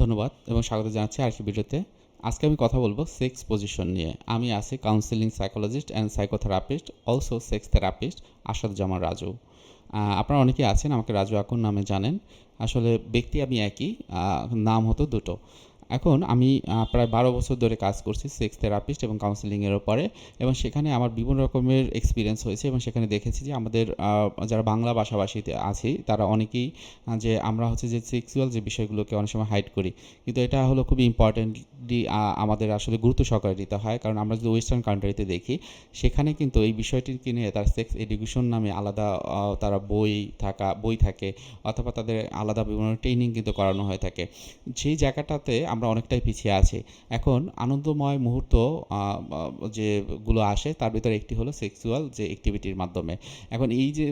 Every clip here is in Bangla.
ধন্যবাদ এবং স্বাগত জানাচ্ছি আরেকটি ভিডিওতে। আজকে আমি কথা বলব সেক্স পজিশন নিয়ে। আমি আছি counselling psychologist and psychotherapist also sex therapist Asad Zaman Raju. আপনারা অনেকেই আছেন, আমাকে রাজু আকুন নামে জানেন। আসলে ব্যক্তি আমি একই নাম হতো দুটো। এখন আমি প্রায় বারো বছর ধরে কাজ করছি সেক্স থেরাপিস্ট এবং কাউন্সিলিংয়ের ওপরে এবং সেখানে আমার বিভিন্ন রকমের এক্সপিরিয়েন্স হয়েছে এবং সেখানে দেখেছি যে আমাদের যারা বাংলা ভাষাভাষীতে আছি তারা অনেকেই যে আমরা হচ্ছে যে সেক্সুয়াল যে বিষয়গুলোকে অনেক সময় হাইড করি। কিন্তু এটা হলো খুবই ইম্পর্টেন্টলি আমাদের আসলে গুরুত্ব সহকারে দিতে হয়। কারণ আমরা যদি ওয়েস্টার্ন কান্ট্রিতে দেখি, সেখানে কিন্তু এই বিষয়টিকে নিয়ে তার সেক্স এডুকেশন নামে আলাদা তারা বই থাকা, বই থাকে অথবা তাদের আলাদা বিভিন্ন ট্রেনিং কিন্তু করানো হয়ে থাকে। সেই জায়গাটাতে আমরা অনেকটাই পিছিয়ে আছি। এখন আনন্দময় মুহূর্ত যেগুলো আসে তার ভিতরে একটি হলো সেক্সুয়াল যে অ্যাক্টিভিটির মাধ্যমে। এখন এই যে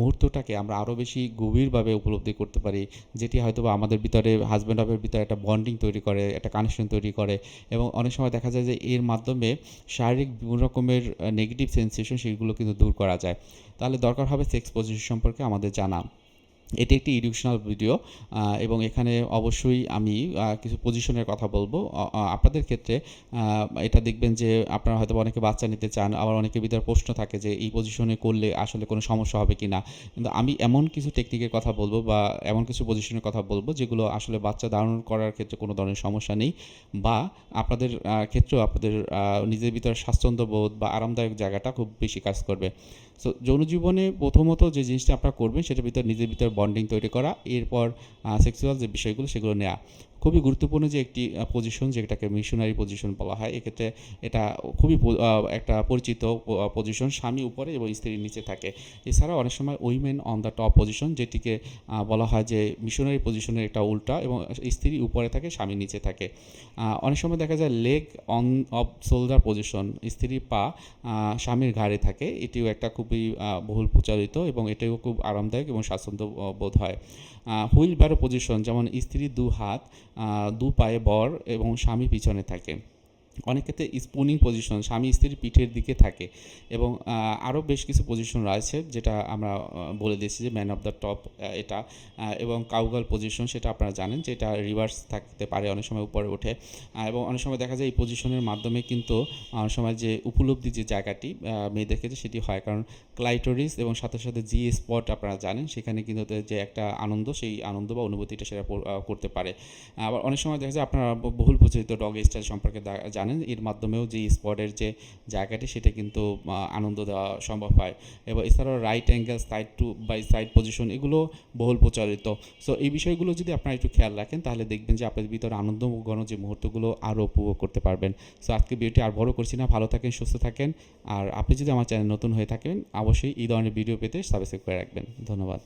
মুহূর্তটাকে আমরা আরও বেশি গভীরভাবে উপলব্ধি করতে পারি, যেটি হয়তো বা আমাদের ভিতরে হাজব্যান্ড ওয়াইফের ভিতরে একটা বন্ডিং তৈরি করে, একটা কানেকশন তৈরি করে এবং অনেক সময় দেখা যায় যে এর মাধ্যমে শারীরিক বিভিন্ন রকমের নেগেটিভ সেন্সেশন সেগুলো কিন্তু দূর করা যায়। তাহলে দরকার হবে সেক্স পজিশন সম্পর্কে আমাদের জানা। এটি একটি এডুকেশনাল ভিডিও এবং এখানে অবশ্যই আমি কিছু পজিশনের কথা বলব। আপনাদের ক্ষেত্রে এটা দেখবেন যে আপনারা হয়তো অনেকে বাচ্চা নিতে চান, আবার অনেকের ভিতরে প্রশ্ন থাকে যে এই পজিশনে করলে আসলে কোনো সমস্যা হবে কি না কিন্তু আমি এমন কিছু টেকনিকের কথা বলব বা এমন কিছু পজিশনের কথা বলব যেগুলো আসলে বাচ্চা ধারণ করার ক্ষেত্রে কোনো ধরনের সমস্যা নেই বা আপনাদের ক্ষেত্রেও আপনাদের নিজের ভিতরে স্বাচ্ছন্দ্যবোধ বা আরামদায়ক জায়গাটা খুব বেশি কাজ করবে। সো যৌন জীবনে প্রথমত যে জিনিসটা আপনারা করবেন সেটার ভিতরে নিজের ভিতর বন্ডিং তৈরি করা এরপর সেক্সুয়াল যে বিষয়গুলো সেগুলো নেওয়া খুবই গুরুত্বপূর্ণ যে একটি পজিশন যেটাকে মিশনারি পজিশন বলা হয়, এক্ষেত্রে এটা খুবই একটা পরিচিত পজিশন স্বামী উপরে এবং স্ত্রীর নিচে থাকে। এছাড়াও অনেক সময় women on the top position যেটিকে বলা হয় যে মিশনারি পজিশনের একটা উল্টা এবং স্ত্রী উপরে থাকে, স্বামী নিচে থাকে। অনেক সময় দেখা যায় leg on off shoulder position স্ত্রীর পা স্বামীর ঘাড়ে থাকে। এটিও একটা খুবই বহুল প্রচারিত এবং এটাও খুব আরামদায়ক এবং স্বাচ্ছন্দ্য বোধ হয়। হুইল ব্যারো পজিশন যেমন স্ত্রীর দু হাত দু পায়ে বর এবং স্বামী পিছনে থাকে। অনেক ক্ষেত্রে স্পুনিং পজিশন স্বামী স্ত্রীর পিঠের দিকে থাকে এবং আরও বেশ কিছু পজিশন রয়েছে যেটা আমরা বলে দিয়েছি যে ম্যান অফ দ্য টপ এটা এবং কাউগাল পজিশন সেটা আপনারা জানেন যে এটা রিভার্স থাকতে পারে অনেক সময় উপরে ওঠে। এবং অনেক সময় দেখা যায় এই পজিশনের মাধ্যমে কিন্তু, অনেক সময় যে উপলব্ধি যে জায়গাটি মেয়েদের ক্ষেত্রে সেটি হয়। কারণ ক্লাইটোরিস এবং সাথে সাথে জি স্পট আপনারা জানেন, সেখানে কিন্তু যে একটা আনন্দ, সেই আনন্দ বা অনুভূতিটা সেটা করতে পারে। আবার অনেক সময় দেখা যায় আপনারা বহুল প্রচলিত ডগ স্টাইল সম্পর্কে দা- জানেন, এর মাধ্যমেও যে স্পটের যে জায়গাটি সেটা কিন্তু আনন্দ দেওয়া সম্ভব হয়। এবং এছাড়াও right angle side to by side position এগুলো বহুল প্রচলিত সো এই বিষয়গুলো যদি আপনারা একটু খেয়াল রাখেন, তাহলে দেখবেন যে আপনাদের ভিতরে আনন্দ ঘন যে মুহূর্তগুলো আরও উপভোগ করতে পারবেন। সো আজকে ভিডিওটি আর বড় করছি না। ভালো থাকেন, সুস্থ থাকেন। আর আপনি যদি আমার চ্যানেল নতুন হয়ে থাকেন, অবশ্যই এই ধরনের ভিডিও পেতে সাবস্ক্রাইব করে রাখবেন। ধন্যবাদ।